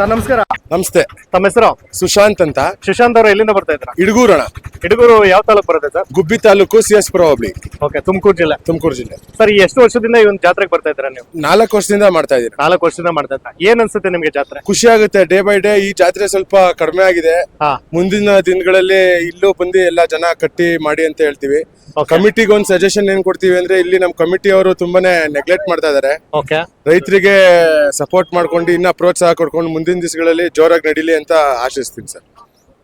Sir ನಮಸ್ಕಾರ. ನಮಸ್ತೆ. ತಮ್ಮ ಹೆಸರು? ಸುಶಾಂತ್ ಅಂತ. ಸುಶಾಂತ್ ಅವರು ಎಲ್ಲಿಂದ ಬರ್ತಾ ಇದ್ರ ಅಣ್ಣ ಹಿಡಗೂರು ಯಾವ ತಾಲೂಕು ಬರುತ್ತೆ sir? Gubbi taluk C S Pura ಹೋಬಳಿ ಓಕೆ ತುಮಕೂರು ಜಿಲ್ಲೆ. ತುಮಕೂರು ಜಿಲ್ಲೆ. ಸರ್ ಎಷ್ಟು ವರ್ಷದಿಂದ ಈ ಒಂದು ಜಾತ್ರೆಗೆ ಬರ್ತಾ ಇದ್ದೀರಾ ನೀವು? ನಾಲ್ಕು ವರ್ಷದಿಂದ ಮಾಡ್ತಾ ಇದ್ದೀರಿ ನಾಲ್ಕು ವರ್ಷದಿಂದ ಮಾಡ್ತಾ ಇದ್ದ ಏನ್ ಅನ್ಸುತ್ತೆ ನಿಮ್ಗೆ ಜಾತ್ರೆ? ಖುಷಿ ಆಗುತ್ತೆ. ಡೇ ಬೈ ಡೇ ಈ ಜಾತ್ರೆ ಸ್ವಲ್ಪ ಕಡಿಮೆ ಆಗಿದೆ. ಹಾ. ಮುಂದಿನ ದಿನಗಳಲ್ಲಿ ಇಲ್ಲೂ ಬಂದು ಎಲ್ಲ ಜನ ಕಟ್ಟಿ ಮಾಡಿ ಅಂತ ಹೇಳ್ತೀವಿ. ಕಮಿಟಿಗೆ ಒಂದು ಸಜೆಷನ್ ಏನ್ ಕೊಡ್ತೀವಿ ಅಂದ್ರೆ ಇಲ್ಲಿ ನಮ್ಮ ಕಮಿಟಿ ಅವರು ತುಂಬಾನೇ ನೆಗ್ಲೆಕ್ಟ್ ಮಾಡ್ತಾ ಇದಾರೆ. ಓಕೆ ರೈತರಿಗೆ ಸಪೋರ್ಟ್ ಮಾಡ್ಕೊಂಡು ಇನ್ನ ಪ್ರೋತ್ಸಾಹ ಕೊಡ್ಕೊಂಡು ಮುಂದಿನ ದಿವಸಗಳಲ್ಲಿ ಜೋರಾಗಿ ನಡೀಲಿ ಅಂತ ಆಶಿಸ್ತೀನಿ ಸರ್.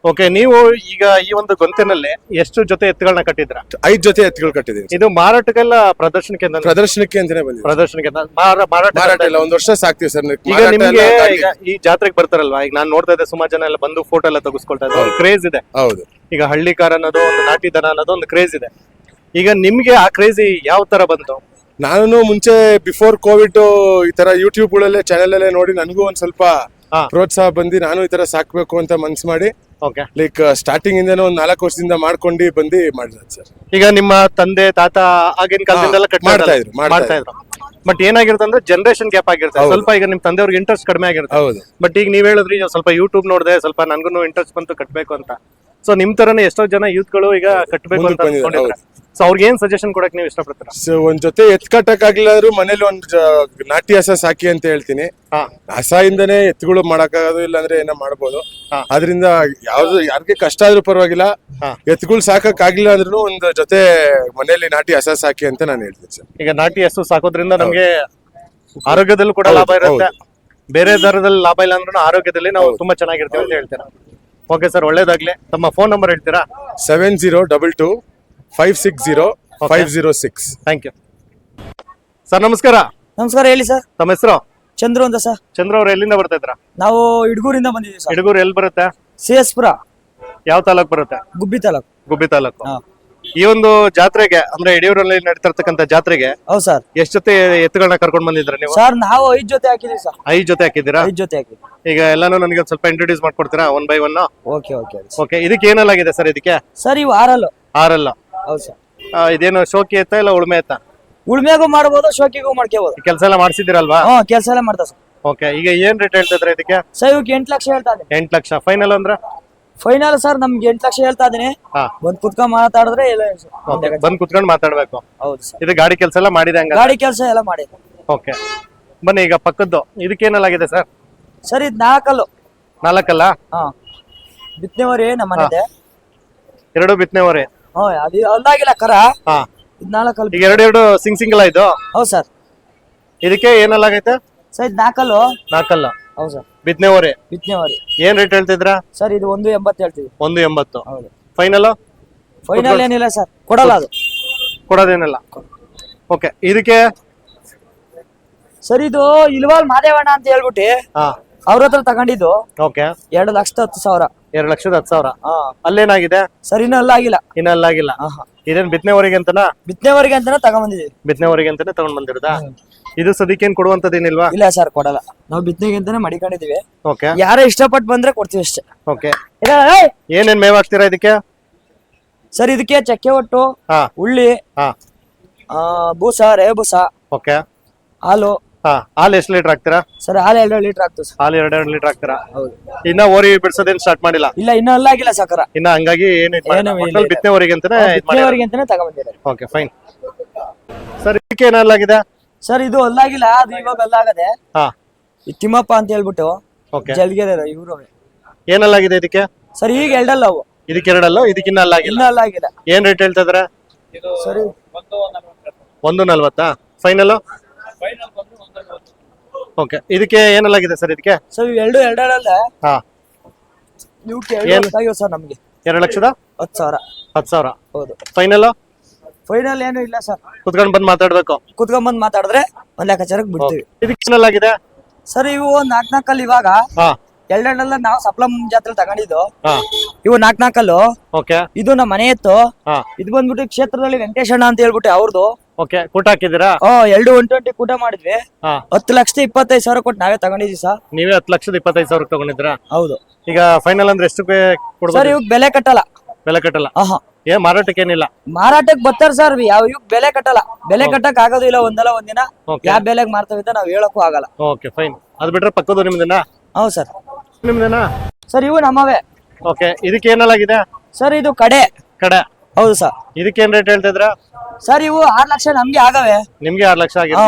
ಓಕೆ ನೀವು ಈಗ ಈ ಒಂದು ಗೊಂತಿನಲ್ಲಿ ಎಷ್ಟು ಜೊತೆ ಎತ್ತುಗಳನ್ನ ಕಟ್ಟಿದ್ರ ಐದ್ ಜೊತೆ ಎತ್ತುಗಳು ಕಟ್ಟಿದೀನಿ ಇದು ಮಾರಾಟಕ್ಕೆಲ್ಲ ಪ್ರದರ್ಶನಕ್ಕೆ ಅಂತ- ಪ್ರದರ್ಶನಕ್ಕೆ ಅಂತಾನೆ ಬಂದಿದೆ. ಪ್ರದರ್ಶನಕ್ಕೆ ಅಂತ- ಮಾರ- ಮಾರಾಟ ಮಾರಾಟ ಇಲ್ಲ ಒಂದ್ ವರ್ಷ ಸಾಕ್ತಿವಿ ಸರ್. ಈಗ ನಿಮ್ಗೆ ಈಗ ಈ ಜಾತ್ರೆಗೆ ಬರ್ತಾರಲ್ವಾ? ಈಗ ನಾನು ನೋಡ್ತಾ ಇದ್ದೆ ಸುಮಾರು ಜನ ಎಲ್ಲ ಬಂದು ಫೋಟೋ ಎಲ್ಲ ತೆಗೆಸ್ಕೊಳ್ತಾ ಇದ್ದಾರೆ. ಕ್ರೇಜ್ ಇದೆ. ಹೌದು. ಈಗ ಹಳ್ಳಿ ಕಾರ್ ಅನ್ನೋದು ಒಂದು ನಾಟಿ ದನ ಅನ್ನೋದು ಒಂದು ಕ್ರೇಜ್ ಇದೆ. ಈಗ ನಿಮ್ಗೆ ಆ ಕ್ರೇಜಿ ಯಾವ ತರ ಬಂತು? ನಾನು ಮುಂಚೆ ಬಿಫೋರ್ ಕೋವಿಡ್ ಈ ತರ ಯೂಟ್ಯೂಬ್ ಗಳಲ್ಲೇ ಚಾನೆಲ್ ಅಲ್ಲೇ ನೋಡಿ ನನಗೂ ಒಂದ್ ಸ್ವಲ್ಪ ಹಾ. ಪ್ರೋತ್ಸಾಹ ಬಂದು ನಾನು ಈ ತರ ಸಾಕ್ಬೇಕು ಅಂತ ಮನ್ಸ್ ಮಾಡಿ. ಓಕೆ ಲೈಕ್ ಸ್ಟಾರ್ಟಿಂಗ್ ಇಂದನೂ ಒಂದ್ ನಾಲ್ಕು ವರ್ಷದಿಂದ ಮಾಡ್ಕೊಂಡು ಬಂದು ಮಾಡಿದ್ರು ಸರ್. ಈಗ ನಿಮ್ಮ ತಂದೆ ತಾತ ಆಗಿನ ಕಾಲದಿಂದೆಲ್ಲ ಮಾಡ್ತಾ ಇದ್ರು, ಮಾಡ್ತಾ ಮಾಡ್ತಾ ಇದ್ರು. ಬಟ್ ಏನಾಗಿರುತ್ತೆ ಅಂದ್ರೆ ಜನರೇಷನ್ ಗ್ಯಾಪ್ ಆಗಿರುತ್ತೆ. ಸ್ವಲ್ಪ ಈಗ ನಿಮ್ ತಂದೆಯವ್ರಿಗೆ ಇಂಟ್ರೆಸ್ಟ್ ಕಡಿಮೆ ಆಗಿರುತ್ತೆ. ಹೌದು. ಬಟ್ ಈಗ ನೀವ್ ಹೇಳಿದ್ರಿ ಈಗ ಸ್ವಲ್ಪ ಯೂಟ್ಯೂಬ್ ನೋಡಿದೆ ಸ್ವಲ್ಪ ನನ್ಗೂ ಇಂಟ್ರೆಸ್ಟ್ ಬಂತು ಕಟ್ಬೇಕು ಅಂತ. ಸೊ ನಿಮ್ ತರನೇ ಎಷ್ಟೋ ಜನ ಯೂತ್ಗಳು ಈಗ ಕಟ್ಬೇಕು ಅಂತ ಮುಂದಕ್ಕೆ ಬಂದಿದ್ದಾರೆ, ಅನ್ಕೊಂಡಿದ್ದಾರೆ. ಸೊ ಅವ್ರಿಗೆ ಏನ್ ಸಜೆಷನ್ ಕೊಡಕ್ ನೀವು ಇಷ್ಟಪಡ್ತೀರಾ? ಸೊ ಒಂದ್ ಜೊತೆ ಎತ್ ಕಟ್ಟಕ್ ಆಗ್ಲಿಲ್ಲ ಆದ್ರೂ ಮನೇಲಿ ಒಂದ್ ಜ- ನಾಟಿ ಹಸ ಸಾಕಿ ಅಂತ ಹೇಳ್ತೀನಿ. ಹಾ. ಹಸದಿಂದನೇ ಎತ್ತುಗಳು ಮಾಡಕ್ಕಾಗೋದು ಇಲ್ಲಾಂದ್ರೆ ಏನೋ ಮಾಡ್ಬೋದು. ಹಾ. ಅದರಿಂದ ಯಾವ್ದು ಯಾರಿಗೆ ಕಷ್ಟ ಆದ್ರೂ ಪರವಾಗಿಲ್ಲ. ಹಾ. ಎತ್ತುಗಳು ಸಾಕಕ್ ಆಗಿಲ್ಲ ಅಂದ್ರೂ ಒಂದ್ ಜೊತೆ ಮನೇಲಿ ನಾಟಿ ಹಸ ಸಾಕಿ ಅಂತ ನಾನು ಹೇಳ್ತೀನಿ ಸರ್. ಈಗ ನಾಟಿ ಹಸು ಸಾಕೋದ್ರಿಂದ ನಮ್ಗೆ ಆರೋಗ್ಯದಲ್ಲೂ ಕೂಡ ಹೌದು, ಲಾಭ ಇರುತ್ತೆ. ಬೇರೆ ದರದಲ್ಲಿ ಲಾಭ ಇಲ್ಲ ಅಂದ್ರೂ ಆರೋಗ್ಯದಲ್ಲಿ ನಾವು ತುಂಬಾ ಚೆನ್ನಾಗಿರ್ತೀವಿ ಅಂತ ಹೇಳ್ತೀರಾ. ಓಕೆ ಸರ್ ಒಳ್ಳೇದಾಗ್ಲಿ. ತಮ್ಮ ಫೋನ್ ನಂಬರ್ ಹೇಳ್ತೀರಾ? Seven zero double two five six zero five zero six thank you sir ನಮಸ್ಕಾರ. ನಮಸ್ಕಾರ ಹೇಳಿ ಸರ್ ತಮ್ಮ ಹೆಸರು? ಚಂದ್ರು ಅಂತ ಸರ್ ಚಂದ್ರ ಅವ್ರು ಎಲ್ಲಿಂದ ಬರ್ತಾ ಇದ್ರ ನಾವು ಇಡ್ಗೂರಿಂದ ಬಂದಿದ್ದೀವಿ ಸರ್ ಹಿಡಗೂರು ಎಲ್ಲಿ ಬರುತ್ತೆ? ಸಿ ಎಸ್ ಪುರ ಯಾವ ತಾಲೂಕ್ ಬರುತ್ತೆ? ಗುಬ್ಬಿ ತಾಲೂಕು. ಗುಬ್ಬಿ ತಾಲೂಕು. ಹಾ. ಈ ಒಂದು ಜಾತ್ರೆಗೆ ಅಂದ್ರೆ ಯಡಿಯೂರಲ್ಲಿ ನಡೀತಿರ್ತಕ್ಕಂಥ ಜಾತ್ರೆಗೆ ಹೌದು ಸರ್ ಎಷ್ಟ್ ಜೊತೆ ಎತ್ತುಗಳನ್ನ ಕರ್ಕೊಂಡ್ ಬಂದಿದ್ರ ನೀವು? ಸರ್ ನಾವು ಐದು ಜೊತೆ ಹಾಕಿದೀವಿ ಸರ್ ಐದ್ ಜೊತೆ ಹಾಕಿದ್ದೀರಾ? ಐದು ಜೊತೆ ಹಾಕಿದ್ವಿ ಈಗ ಎಲ್ಲಾನು ನನಗೆ ಒಂದ್ ಸ್ವಲ್ಪ ಇಂಟ್ರೊಡ್ಯೂಸ್ ಮಾಡ್ಕೊಡ್ತೀರಾ one by one okay okay okay ಇದಕ್ಕೆ ಏನಲ್ಲಾಗಿದೆ ಸರ್ ಇದಕ್ಕೆ? ಸರ್ ಇವು ಆರಲ್ಲು. ಆರಲ್ಲ. ಹೌದು ಸರ್. ಆ, ಇದೇನು ಶೋಕಿ ಎತ್ತ ಇಲ್ಲ ಉಳುಮೆ ಎತ್ತ ಉಳ್ಮೆಗೂ ಮಾಡ್ಬೋದು ಶೋಕಿಗೂ ಮಾಡ್ಕೋಬಹುದು ಕೆಲಸ ಎಲ್ಲ ಮಾಡ್ಸಿದಿರಲ್ವಾ ಹಾ ಕೆಲಸ ಎಲ್ಲ ಮಾಡ್ತಾ ಸರ್. ಓಕೆ ಈಗ ಏನ್ ರೇಟ್ ಹೇಳ್ತಿದ್ರೆ ಇದಕ್ಕೆ? ಸರ್ ಇವಕ್ಕೆ ಎಂಟು ಲಕ್ಷ ಹೇಳ್ತಾ ಇದ್ದೀನಿ. ಎಂಟ್ ಲಕ್ಷ. ಫೈನಲ್ ಅಂದ್ರ? ಫೈನಲ್ ಸರ್ ನಮ್ಗೆ ಎಂಟು ಲಕ್ಷ ಹೇಳ್ತಾ ಇದ್ದೀನಿ. ಹಾ. ಬಂದ್ ಕುತ್ಕೊಂಡ್ ಮಾತಾಡಿದ್ರೆ ಓಕೆ ಬಂದ್ ಕುತ್ಕೊಂಡು ಮಾತಾಡ್ಬೇಕು. ಹೌದು ಸರ್. ಇದು ಗಾಡಿ ಕೆಲಸ ಎಲ್ಲ ಮಾಡಿದೆ ಹಂಗ ಗಾಡಿ ಕೆಲಸ ಎಲ್ಲ ಮಾಡಿ ಓಕೆ. ಬನ್ನಿ ಈಗ ಪಕ್ಕದ್ದು. ಇದಕ್ಕೇನೆಲ್ಲಾಗಿದೆ ಸರ್? ಸರ್ ಇದು ನಾಲ್ಕಲ್ಲು. ನಾಲ್ಕಲ್ಲ? ಹಾ. ಬಿತ್ತನೆವರಿ ನಮ್ಮ ಎರಡು ಎರಡು ಬಿತ್ತನೆವರೆ ಹ್ಮ್ ಅದು ಅಲ್ಲಾಗಿಲ್ಲ ಕರ. ಹಾ. ಇದ್ ನಾಲ್ಕಲ್ಲು ಈಗ ಎರಡು ಎರಡು ಸಿಂಗ್ ಸಿಂಗಲ್ ಇದು ಹೌದು ಸರ್. ಇದಕ್ಕೆ ಏನೆಲ್ಲಾಗೈತೆ ಸರ್ ಇದು ನಾಲ್ಕಲ್ಲು ನಾಲ್ಕಲ್ಲ ಹೌದು ಸರ್. ಬಿತ್ತನೆವರೆ ಬಿತ್ತನೆವರಿ ಏನ್ ರೇಟ್ ಹೇಳ್ತಿದ್ರ? ಸರ್ ಇದು ಒಂದು ಎಂಬತ್ತು ಹೇಳ್ತೀವಿ. ಒಂದು ಎಂಬತ್ತು. ಹೌದು. ಫೈನಲ್ ಫೈನಲ್ ಏನಿಲ್ಲ ಸರ್. ಕೊಡಲ್ಲ ಅದು. ಕೊಡೋದೇನಲ್ಲ. ಓಕೆ ಇದಕ್ಕೆ? ಸರ್ ಇದು ಇಲ್ವಾಲ್ ಮಾದೇವಣ್ಣ ಅಂತ ಹೇಳ್ಬಿಟ್ಟು ಹಾ. ಅವ್ರ ಹತ್ರ ತಗೊಂಡಿದ್ದು. ಓಕೆ ಎರಡು ಲಕ್ಷದ ಹತ್ತು ಸಾವಿರ. ಎರಡು ಲಕ್ಷದ ಹತ್ತು ಸಾವಿರ. ಅಲ್ಲೇನಾಗಿದೆ? ಸರ್ ಇನ್ನೂ ಅಲ್ಲ ಆಗಿಲ್ಲ. ಇನ್ನ ಅಲ್ಲಾಗಿಲ್ಲ. ಇದೇನ್ ಬಿತ್ತನೆವರೆಗೆ ಅಂತನಾ? ಬಿತ್ತನೆವರೆಗೆ ಅಂತಾನೆ ತಗೊಂಬಂದಿದ್ದೀವಿ. ಬಿತ್ತನೆವರೆಗೆ ಅಂತಾನೆ ತಗೊಂಡ್ ಬಂದಿರೋದಾ ಇದು ಸದ್ಯಕ್ಕೇನ್ ಕೊಡುವಂತದೇನಿಲ್ವಾ ಇಲ್ಲ ಸರ್ ಕೊಡಲ್ಲ. ನಾವು ಬಿತ್ತನೆಗೆ ಅಂತಾನೆ ಮಡಿಕೊಂಡಿದೀವಿ ಓಕೆ. ಯಾರೇ ಇಷ್ಟಪಟ್ಟು ಬಂದ್ರೆ ಕೊಡ್ತೀವಿ ಅಷ್ಟೇ. ಓಕೆ. ಇಲ್ಲ, ಏಯ್! ಏನೇನ್ ಮೇವಾಗ್ತೀರಾ ಹಾಕ್ತೀರಾ ಇದಕ್ಕೆ? ಸರ್ ಇದಕ್ಕೆ ಚಕ್ಕೆ ಒಟ್ಟು ಹಾ. ಉಳ್ಳಿ ಹಾ. ಬೂಸ ರೇ ಬೂಸ ಓಕೆ. ಹಾಲು ಹಾ ಹಾಲು ಎಷ್ಟು ಲೀಟರ್ ಹಾಕ್ತೀರಾ? ಸರ್ ಹಾಲು ಎರಡು ಲೀಟರ್ ಆಗ್ತದೆ ಸರ್. ಹಾಲು ಎರಡೆರಡು ಎರಡು ಲೀಟರ್ ಹಾಕ್ತೀರಾ? ಹೌದು. ಇನ್ನ ಓರಿ ಬಿಡ್ಸೋದೇನ್ ಸ್ಟಾರ್ಟ್ ಮಾಡಿಲ್ಲ? ಇಲ್ಲ ಇನ್ನೂ ಎಲ್ಲ ಆಗಿಲ್ಲ ಸಕರ. ಇನ್ನ ಹಂಗಾಗಿ ಏನು ಏನೂ ಇಲ್ಲ, ಇಲ್ಲ. ಬಿತ್ತನೆವರೆಗೆ ಅಂತಾನೆ ಇದ್ ಬಿತ್ತನೆವರೆಗೆ ಅಂತಾನೆ ತಗೊಂಬಂದಿದ್ದಾರೆ. ಓಕೆ ಫೈನ್ ಸರ್ ಇದಕ್ಕೆ ಏನೆಲ್ಲಾಗಿದೆ ಸರ್ ಇದು ಅಲ್ಲಾಗಿಲ್ಲ ಅದು ಇವಾಗ ಅಲ್ಲಾಗದೆ ಹಾ. ಈ ತಿಮ್ಮಪ್ಪ ಅಂತ ಹೇಳ್ಬಿಟ್ಟು ಓಕೆ ಜಲ್ಗೆರೆ ಇವರು ಏನಲ್ಲಾಗಿದೆ ಇದಕ್ಕೆ? ಸರ್ ಈಗ ಎರಡಲ್ಲ ಅವು. ಇದಕ್ಕೆ ಎರಡಲ್ಲ ಇದಕ್ಕಿನ್ನ ಅಲ್ಲಾಗಿಲ್ಲ ಇನ್ನೂ ಅಲ್ಲ ಆಗಿಲ್ಲ. ಏನ್ ರೇಟ್ ಹೇಳ್ತಾ ಇದಾರೆ? ಸರಿ. ಒಂದು ನಲ್ವತ್ತಾ? ಫೈನಲ್ ಓಕೆ ಇದಕ್ಕೆ ಏನೆಲ್ಲಾಗಿದೆ ಸರ್ ಇದಕ್ಕೆ? ಸರ್ ಎರಡು ಎರಡಲ್ಲ ಹಾ. ಏನು? ಸರ್ ನಮಗೆ. ಎರಡು ಲಕ್ಷದ? ಹತ್ತು ಸಾವಿರ. ಹತ್ತು ಸಾವಿರ. ಹೌದು. ಫೈನಲ್ ಫೈನಲ್ ಏನು ಇಲ್ಲ ಸರ್. ಕುತ್ಕೊಂಡ್ ಬಂದ್ ಮಾತಾಡ್ಬೇಕು. ಕುತ್ಕೊಂಬಂದ್ ಮಾತಾಡಿದ್ರೆ ಒಂದ್ ಲೆಕ್ಕಾಚಾರಕ್ಕೆ ಬಿಡ್ತೀವಿ. ಇದಕ್ಕೆ ಏನಲ್ಲಾಗಿದೆ ಸರ್ ಇವು ನಾಲ್ಕ್ ನಾಲ್ಕಲ್ಲಿ ಇವಾಗ ಹಾ. ಎರಡೆರಡಲ್ಲ ನಾವು ಸಪ್ಲಮ್ ಜಾತ್ರೆ ತಗೊಂಡಿದ್ದು. ಹಾ. ಇವು ನಾಲ್ಕು ನಾಲ್ಕಲ್ಲು. ಓಕೆ ಇದು ನಮ್ಮ ಮನೆ ಇತ್ತು. ಹಾ. ಇದು ಬಂದ್ಬಿಟ್ಟು ಕ್ಷೇತ್ರದಲ್ಲಿ ವೆಂಕಟೇಶಣ್ಣ ಅಂತ ಹೇಳ್ಬಿಟ್ಟು ಅವ್ರದ್ದು ಓಕೆ ಕೂಟ ಹಾಕಿದ್ದೀರಾ? ಓ ಎರಡು ಒನ್ ಟ್ವೆಂಟಿ ಕೂಟ ಮಾಡಿದ್ವಿ. ಹಾ. ಹತ್ತು ಲಕ್ಷದ ಇಪ್ಪತ್ತೈದು ಸಾವಿರ ಕೊಟ್ಟು ನಾವೇ ತಗೊಂಡಿದ್ವಿ ಸರ್. ನೀವೇ ಹತ್ತು ಲಕ್ಷದ ಇಪ್ಪತ್ತೈದು ಸಾವಿರ ತಗೊಂಡಿದ್ರಾ ಹೌದು. ಈಗ ಫೈನಲ್ ಅಂದ್ರೆ ಎಷ್ಟು ಸರ್ ಕೊಡ್ಬೋದು ಇವಾಗ ಬೆಲೆ ಕಟ್ಟಲ್ಲ. ಬೆಲೆ ಕಟ್ಟಲ್ಲ? ಆಹಾ. ಏನ್ ಮಾರಾಟಕ್ಕೆ ಏನಿಲ್ಲ? ಮಾರಾಟಕ್ಕೆ ಬರ್ತಾರ ಸರ್ ಯಾವ ಇವ್ ಬೆಲೆ ಕಟ್ಟಲ್ಲ. ಬೆಲೆ ಕಟ್ಟಕ್ ಆಗೋದಿಲ್ಲ ಒಂದಲ್ಲ ಒಂದಿನ. Okay. ಯಾವ ಬೆಲೆಗೆ ಮಾರ್ತವೆ ಅಂತ ನಾವ್ ಹೇಳಕ್ಕೂ ಆಗಲ್ಲ. ಓಕೆ ಫೈನ್ ಅದ್ ಬಿಟ್ರೆ ಪಕ್ಕದ ನಿಮ್ದನ್ನ ಹೌದು ಸರ್. ನಿಮ್ದೇನಾ? ಸರ್ ಇವು ನಮ್ಮವೇ. ಓಕೆ ಇದಕ್ಕೆ ಏನಲ್ಲಾಗಿದೆ ಸರ್ ಇದು ಕಡೆ. ಕಡೆ. ಹೌದು ಸರ್. ಇದಕ್ಕೆ ಏನ್ ರೇಟ್ ಹೇಳ್ತಿದ್ರ ಸರ್ ಇವು ಆರ್ ಲಕ್ಷ ನಮ್ಗೆ ಆಗವೆ. ನಿಮ್ಗೆ ಆರ್ ಲಕ್ಷ ಆಗಿದೆ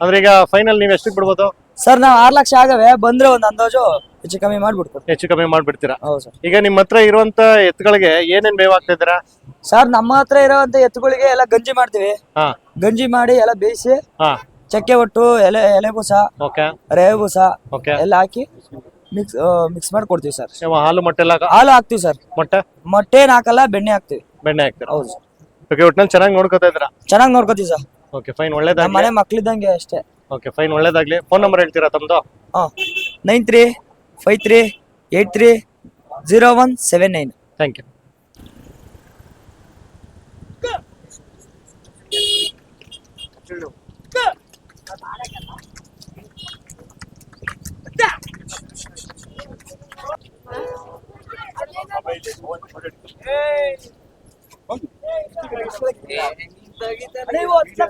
ಅಂದ್ರೆ ಈಗ ಫೈನಲ್ ನೀವ್ ಎಷ್ಟು ಬಿಡ್ಬೋದು? ಸರ್ ನಾವ್ ಆರ್ ಲಕ್ಷ ಆಗವೆ ಬಂದ್ರೆ ಒಂದ್ ಅಂದಾಜು ಹೆಚ್ಚು ಕಮ್ಮಿ ಮಾಡ್ಬಿಡ್ತೀವಿ. ಹೆಚ್ಚು ಕಮ್ಮಿ ಮಾಡ್ಬಿಡ್ತೀರಾ? ಹೌದು ಸರ್. ಈಗ ನಿಮ್ ಹತ್ರ ಇರುವಂತ ಎತ್ತುಗಳಿಗೆ ಏನೇನ್ ಮೇವ್ ಆಗ್ತಿದ್ದೀರಾ ಸರ್ ನಮ್ಮ ಹತ್ರ ಇರೋಂತ ಎತ್ತುಗಳಿಗೆ ಎಲ್ಲ ಗಂಜಿ ಮಾಡ್ತೀವಿ. ಹಾ. ಗಂಜಿ ಮಾಡಿ ಎಲ್ಲ ಬೇಯಿಸಿ ಹಾ. ಚಕ್ಕೆ ಒಟ್ಟು ಎಲೆ ಎಲೆ ಬೂಸ ಓಕೆ. ರವೆ ಬೂಸ ಓಕೆ. ಎಲ್ಲ ಹಾಕಿ ಮಿಕ್ಸ್ ಮಿಕ್ಸ್ ಮಾಡಿ ಕೊಡ್ತೀವಿ ಸರ್. ಹಾಲು ಮೊಟ್ಟೆ ಎಲ್ಲ ಹಾಕ- ಹಾಲು ಹಾಕ್ತಿವಿ ಸರ್. ಮೊಟ್ಟೆ? ಮೊಟ್ಟೆ ಏನ್ ಹಾಕಲ್ಲ ಬೆಣ್ಣೆ ಹಾಕ್ತಿವಿ. ಬೆಣ್ಣೆ ಹಾಕ್ತೀರಾ? ಹೌದು ಸರ್. ಓಕೆ ಒಟ್ನಲ್ಲಿ ಚೆನ್ನಾಗಿ ನೋಡ್ಕೊತಾ ಇದ್ದೀರಾ? ಚೆನ್ನಾಗಿ ನೋಡ್ಕೋತೀವಿ ಸರ್. ಓಕೆ ಫೈನ್ ನಮ್ಮ ಒಳ್ಳೇದಾಗ್ಲಿ ಮನೆ ಮಕ್ಳಿದ್ದಂಗೆ ಅಷ್ಟೇ. ಓಕೆ ಫೈನ್ ಒಳ್ಳೇದಾಗ್ಲಿ. ಫೋನ್ ನಂಬರ್ ಹೇಳ್ತೀರಾ ತಮ್ಮದು ಹಾ nine three five three eight three zero one seven nine. Thank you अरे वो अच्छा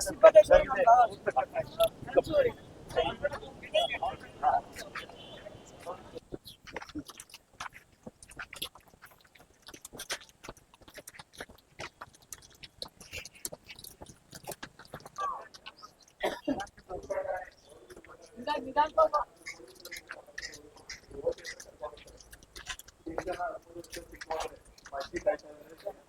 Thank you.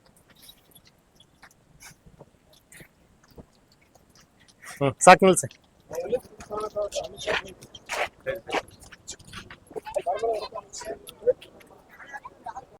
ಹ್ಞೂ ಸಾಕು